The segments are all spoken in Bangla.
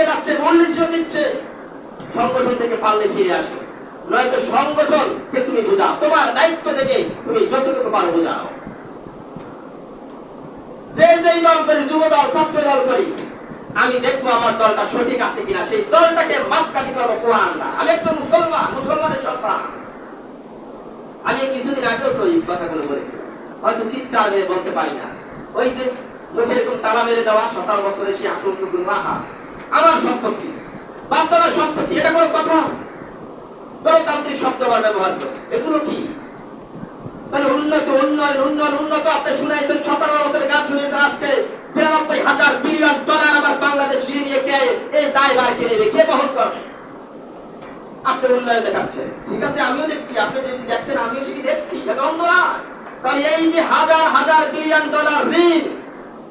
থেকে যাচ্ছে ভুল ডিসিশন নিচ্ছে, সংগঠন থেকে পারলে ফিরে আসো। নয়তো সংগঠনকে তুমি বোঝাও, তোমার দায়িত্ব থেকে তুমি যতটুকু পারো বোঝাও। যে যেই দল করি, যুব দল, ছাত্র দল করি, আমি দেখব আমার দলটা সঠিক আছে কিনা, সেই দলটাকে মাপকাঠি করব কোরআন আমি একজন মুসলমান, মুসলমানের সন্তান। আমি কিছুদিন আগেও তো এই কথাগুলো বলেছি। হয়তো চিৎকার মেরে বলতে পারি না। ওই যে লোকের এরকম তালা মেরে দেওয়া, সতেরো বছরে সে আক্রমণ মাহা আমার সম্পত্তি। বাপদাদার সম্পত্তি, এটা কোনো কথা? গণতান্ত্রিক শব্দ আবার ব্যবহার করে। এগুলো কি? তাহলে উন্নত, উন্নয়ন উন্নয়ন, উন্নত। আপনি শুনেছেন, সতেরো বছরের গান শুনেছেন আজকে। বিরানব্বই হাজার বিলিয়ন ডলার আমার বাংলাদেশ নিয়ে কে এই দায় বার কে নেবে? কে বহন করবে? আপনি উন্নয়ন দেখাচ্ছেন। ঠিক আছে, আমিও দেখছি। আপনি যদি দেখছেন, আমিও সেটি দেখছি। এটা অন্য না তাহলে এই যে হাজার হাজার বিলিয়ন ডলার ঋণ,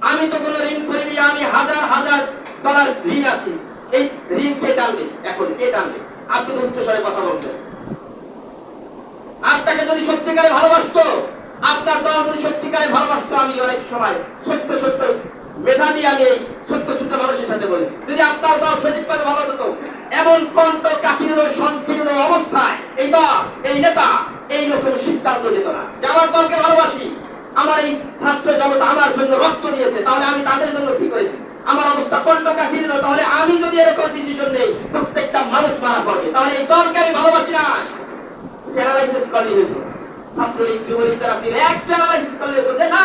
আমি তো কোনো ঋণ করিনি, আমি হাজার হাজার ডলার ঋণ আছি। এই ঋণ কে টানবে? এখন কে টানবে? আপনি তো উচ্চস্বরে কথা বলছেন আপনাকে যদি সত্যিকারে আপনার দল যদি সত্যিকারে আমি অনেক সময় ছোট্ট ছোট্ট মেধা দিয়ে আমি এই ছোট্ট ছোট্ট মানুষের সাথে বলি যদি আপনার দল সঠিকভাবে ভালো হতো, এমন কণ্ঠ কাঠিন্য সংকীর্ণ অবস্থায় এই দল, এই নেতা, এই রকম সিদ্ধান্ত যেত না। যে আমার দলকে ভালোবাসি, আমার এই ছাত্র জগৎ আমার জন্য রক্ত দিয়েছে, তাহলে আমি তাদের জন্য কি করেছি? আমার অবস্থা কণ্ঠ কাঠিন্য তাহলে আমি যদি এরকম ডিসিশন নেই, প্রত্যেকটা মানুষ মারা পড়বে। তাহলে এই দলকে আমি ভালোবাসি না। প্যারালাইসিস করলে হতো। ছাত্রলীগ, যুবলীগ যারা ছিল, এক প্যারালাইসিস করলে হতো না,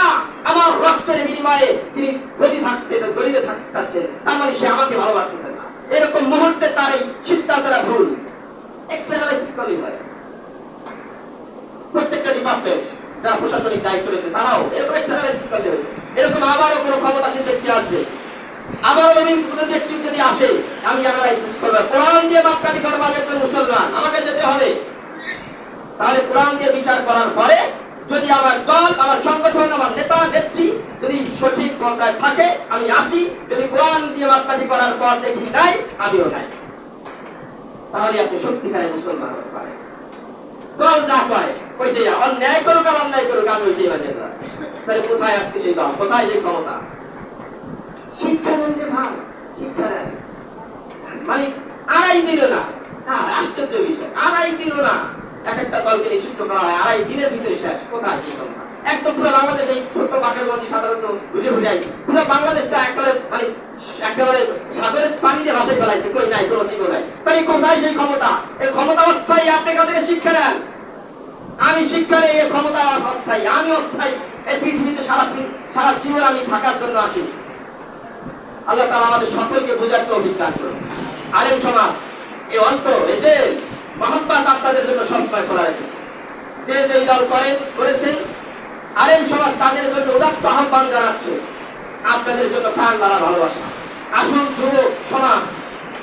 আমার রক্তের বিনিময়ে তিনি গদি থাকতে, গদিতে থাকতে চাচ্ছেন। তার মানে সে আমাকে ভালোবাসতেছেন না। এরকম মুহূর্তে তার এই সিদ্ধান্তটা ভুল। এক প্যারালাইসিস করলে হয়। প্রত্যেকটা ডিপার্টমেন্ট যারা প্রশাসনিক দায়িত্ব রয়েছে তারাও এরকম একটা প্যারালাইসিস করলে এরকম আবারও কোনো ক্ষমতাসীন ব্যক্তি আসবে। আবার দিয়ে মাপকাঠি করার পরে দেখি নাই, আমিও নাই। তাহলে আপনি সত্যিকারে মুসলমান হতে পারেন। যা কয় অন্যায় করুক আর অন্যায় করুক, আমি ওইটাই মানে তাহলে কোথায় আজকে সেই দল? কোথায় সেই ক্ষমতা? শিক্ষা দেন শিক্ষা দেন মানে আড়াই দিল না। হ্যাঁ আশ্চর্য বিষয়। আড়াই দিল না। এক একটা দলকে নিষিদ্ধ করা হয়। আড়াই দিনের ভিতরে শেষ। কোথায় কথা? একদম পুরো বাংলাদেশ এই ছোট্ট বাঁকের মধ্যে সাধারণত ঘুরে ঘুরে আইছে পুরো বাংলাদেশটা একেবারে মানে একেবারে সাগরের পানি দিয়ে ভাসাই ফেলাইছে। কই নাই, কোনো চিহ্ন নাই। তাই কোথায় সেই ক্ষমতা? এই ক্ষমতা অস্থায়ী। আপনি এখান শিক্ষা নেন? আমি শিক্ষা নেই, এই ক্ষমতা অস্থায়ী। আমি অস্থায়ী। এই পৃথিবীতে সারা সারা জীবন আমি থাকার জন্য আসি আল্লাহ তাআলা আমাদের সকলকে তৌফিক দান করুন। আলেম সমাজ, এই অন্ত এতে মহব্বত আপনাদের জন্য সবসময় খোলা রেখে যে যে দল করেন করেছেন আলেম সমাজ তাদের জন্য উদাত্ত আহ্বান জানাচ্ছে, আপনাদের জন্য প্রাণ দ্বারা ভালোবাসা। আসুন যুব সমাজ,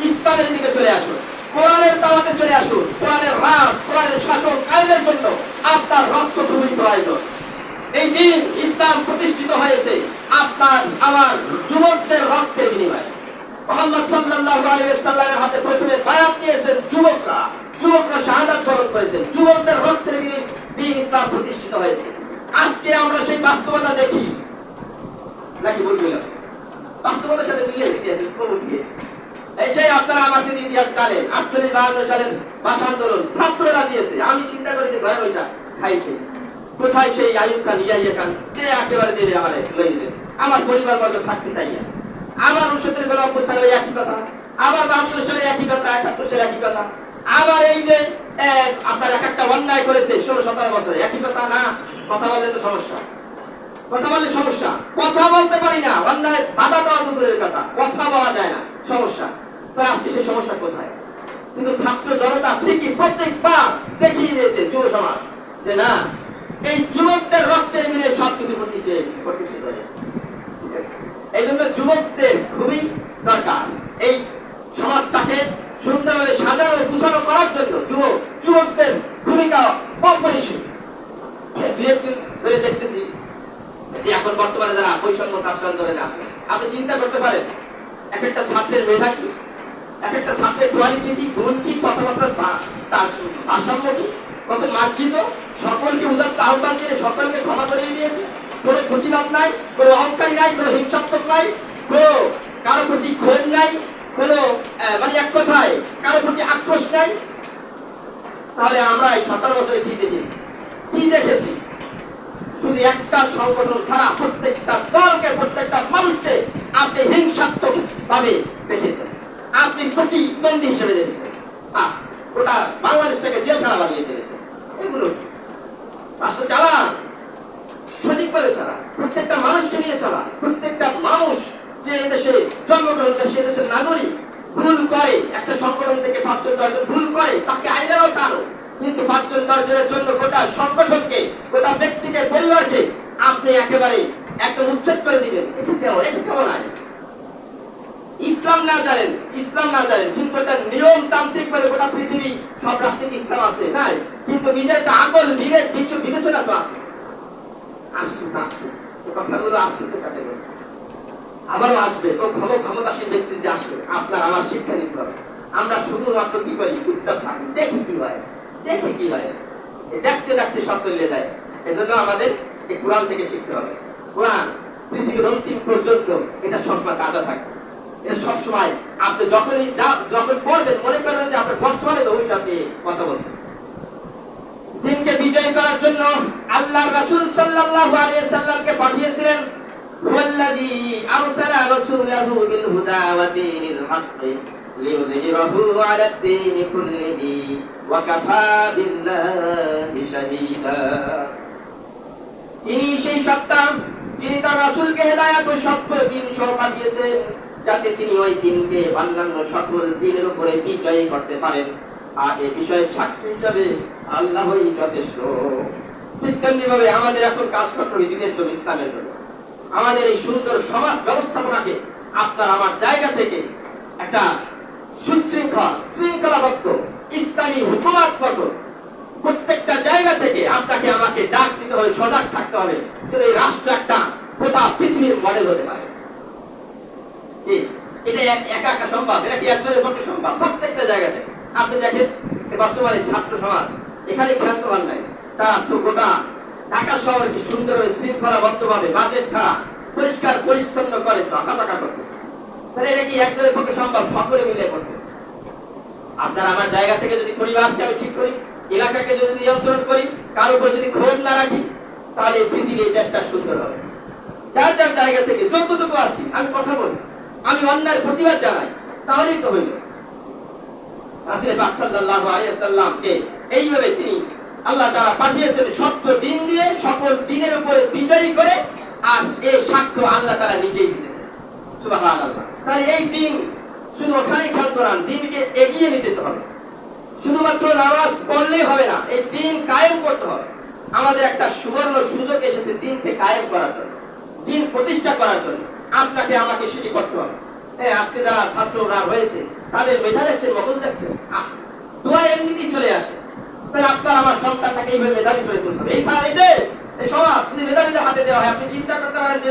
ইসলামের দিকে চলে আসুন, কোরআনের দাওয়াতে চলে আসুন, কোরআনের রাজ, কোরআনের শাসন কায়েমের জন্য আপনার রক্ত প্রয়োজন। এই দিন ইসলাম প্রতিষ্ঠিত হয়েছে, আপনার, আমার মোহাম্মদ সাল্লাল্লাহু আলাইহি সাল্লামের হাতে প্রথমে বায়াত নিয়েছেন যুবকরা। যুবকরা শাহাদাত বরণ করেছেন। যুবকদের রক্তের দিন ইসলাম প্রতিষ্ঠিত হয়েছে। আজকে আমরা সেই বাস্তবতা দেখি। নাকি বলছিলাম বাস্তবতার সাথে প্রভু দিয়ে এই সেই আপনারা আমার সাথে ইতিহাস আটচল্লিশ বাহান্ন সালের ভাষা আন্দোলন ছাত্ররা দিয়েছে। আমি চিন্তা করি যে ঘরে বৈশা খাইছে। কোথায় সেই আয়ুব খান ইয়াইয়া খান, যে একেবারে দেবে আমার লইলে আমার পরিবার বর্গ থাকতে চাই না। আমার উনসত্তর গেল অভ্যুত্থান ওই একই কথা। আবার বাহাত্তর সালে একই কথা একাত্তর সালে একই কথা। আবার এই যে আপনার এক একটা অন্যায় করেছে ষোলো, সতেরো বছরে, একই কথা? না, কথা বললে তো সমস্যা। কথা বললে সমস্যা। কথা বলতে পারি না, অন্যায়, বাধা দেওয়া তো দূরের কথা। কথা বলা যায় না, সমস্যা। তাহলে আজকে সেই সমস্যা কোথায়? কিন্তু ছাত্র জনতা ঠিকই প্রত্যেকবার দেখিয়ে দিয়েছে যুব সমাজ যে না, এই যুবকদের রক্তের মিলে সবকিছু প্রতিষ্ঠিত হয়েছে এই জন্য যুবকদের খুবই দরকার। এই সমাজটাকে সুন্দরভাবে সাজানো গুছানো করার জন্য যুবক, যুবকদের ভূমিকা অপরিসীম। দুই একদিন ধরে দেখতেছি যে এখন বর্তমানে যারা বৈষম্য ছাত্র আন্দোলনে আছে আপনি চিন্তা করতে পারেন, এক একটা ছাত্রের মেধা কি এক একটা ছাত্রের কোয়ালিটি কি, গুণ কি কথাবার্তার তার ভারসাম্য কি, কত মার্জিত, সকলকে উদার আহ্বান দিয়ে সকলকে ক্ষমা করে দিয়েছে। কোনো প্রতিবাদ নাই, কোনো অহংকারী নাই, কোনো হিংসাত্মক নাই, কোনো কারও প্রতি ক্ষোভ নাই, কোনো মানে এক কথায় কারও প্রতি আক্রোশ নাই। তাহলে আমরা এই সতেরো বছরে কি দেখি? কি দেখেছি? শুধু একটা সংগঠন ছাড়া প্রত্যেকটা দলকে, প্রত্যেকটা মানুষকে আপনি হিংসাত্মক ভাবে দেখেছেন। আপনি প্রতিদ্বন্দ্বী হিসেবে দেখেছেন। ওটা বাংলাদেশটাকে জেলখানা বানিয়ে দিয়েছে এগুলো রাষ্ট্র চালান? সঠিকভাবে চালা প্রত্যেকটা মানুষকে নিয়ে চালা প্রত্যেকটা মানুষ যে দেশে জন্মগ্রহণ করে, সে দেশের নাগরিক, ভুল করে। একটা সংগঠন থেকে পাঁচজন, দশজন ভুল করে, তাকে আইনেরও টানো কিন্তু পাঁচজন, দশজনের জন্য গোটা সংগঠনকে, গোটা ব্যক্তিকে, পরিবারকে আপনি একেবারে একদম উচ্ছেদ করে দিবেন। এটা কেমন? এটা কেমন আইন ইসলাম না জানেন, ইসলাম না জানেন, কিন্তু একটা নিয়ম তান্ত্রিক ভাবে গোটা পৃথিবী সব রাষ্ট্রে কি ইসলাম আছে নাই কিন্তু নিজের একটা আকল বিবেক বিচ- বিবেচনা তো আছে আফসোস আফসোস এই কথাগুলো আফসোসের ক্যাটাগরি আবারও আসবে তো ক্ষম ক্ষমতাসীন ব্যক্তি যদি আসবে, আপনার আমার শিক্ষা নিতে হবে। আমরা শুধুমাত্র কি করি? চুপচাপ থাকি দেখি কি হয়। দেখি কি হয়। দেখতে দেখতে সব চলে যায়। এজন্য আমাদের এই কোরআন থেকে শিখতে হবে। কোরআন পৃথিবীর অন্তিম পর্যন্ত এটা সবসময় তাজা থাকে। এটা সবসময় আপনি যখনই যা যখন পড়বেন, মনে করবেন যে আপনার বর্তমানে ভবিষ্যৎ নিয়ে কথা বলতেন দিনকে বিজয় করার জন্য আল্লাহ রাসূল সাল্লাল্লাহু আলাইহি সাল্লামকে পাঠিয়েছিলেন। বিল হুদা ওয়া দীনিল হক লিইয়ুযহিরাহু আলা দ্দীন কুল্লিহি ওয়া কাফা বিল্লাহি শাহীদা তিনি সেই সত্তা যিনি তার রাসূলকে হেদায়েত ও সত্য দিন যাতে তিনি ওই দিনকে অন্যান্য সকল দিনের উপরে বিজয়ী করতে পারেন। আর এ বিষয়ে সাক্ষী হিসাবে আল্লাহই যথেষ্ট। ঠিক তেমনি ভাবে আমাদের এখন কাজ করতে হবে দিনের জন্য ইসলামের জন্য। আমাদের এই সুন্দর সমাজ ব্যবস্থাপনাকে আপনার আমার জায়গা থেকে একটা সুশৃঙ্খল, শৃঙ্খলাবদ্ধ, ইসলামী হুকুমাত মতো প্রত্যেকটা জায়গা থেকে আপনাকে আমাকে ডাক দিতে হবে, সজাগ থাকতে হবে যেন এই রাষ্ট্র একটা গোটা পৃথিবীর মডেল হতে পারে। এটা এক- একা সম্ভব? এটা কি একজনের পক্ষে সম্ভব? প্রত্যেকটা জায়গা থেকে। আপনি দেখেন বর্তমানে ছাত্র সমাজ, এখানে খেলতে নাই। তা তো গোটা ঢাকা শহর কি শৃঙ্খলাবদ্ধ ভাবে বাজেট ছাড়া, পরিষ্কার, পরিচ্ছন্ন করে চকা চকা করতেছে। তাহলে এটা কি একজনের পক্ষে সম্ভব? সকলে মিলে করতেছে। আপনার আমার জায়গা থেকে যদি পরিবারকে আমি ঠিক করি, এলাকাকে যদি নিয়ন্ত্রণ করি, কার উপর যদি ক্ষোভ না রাখি, তাহলে এই পৃথিবী, এই দেশটা সুন্দর হবে। যার যার জায়গা থেকে যতটুকু আছি, আমি কথা বলি, আমি অন্যায়ের প্রতিবাদ জানাই, তাহলেই তো হইল। রাসূল পাক সাল্লাল্লাহু আলাইহি সাল্লামকে এইভাবে তিনি আল্লাহ তাআলা পাঠিয়েছেন সত্য দিন দিয়ে, সকল দিনের উপরে বিজয়ী করে, আর এই সাক্ষ্য আল্লাহ তারা নিজেই দিতেছেন তাহলে এই দিন শুধু ওখানে খেলতো না, দিনকে এগিয়ে নিতে হবে। শুধুমাত্র নামাজ পড়লেই হবে না, এই দিন কায়েম করতে হবে। আমাদের একটা সুবর্ণ সুযোগ এসেছে দিনকে কায়েম করার জন্য, দিন প্রতিষ্ঠা করার জন্য। আপনাকে, আমাকে সেটি করতে হবে। এই আজকে যারা ছাত্ররা রয়েছে, তাদের মেধা দেখছেন, মগজ দেখছেন? আহ, দোয়া এমনিতেই চলে আসে। তাহলে আপনার আমার সন্তানটাকে এইভাবে মেধাবী করে তুলতে হবে। এই এই দেশ এই সমাজ, যদি মেধাবীদের হাতে দেওয়া হয়, আপনি চিন্তা করতে পারেন দেশ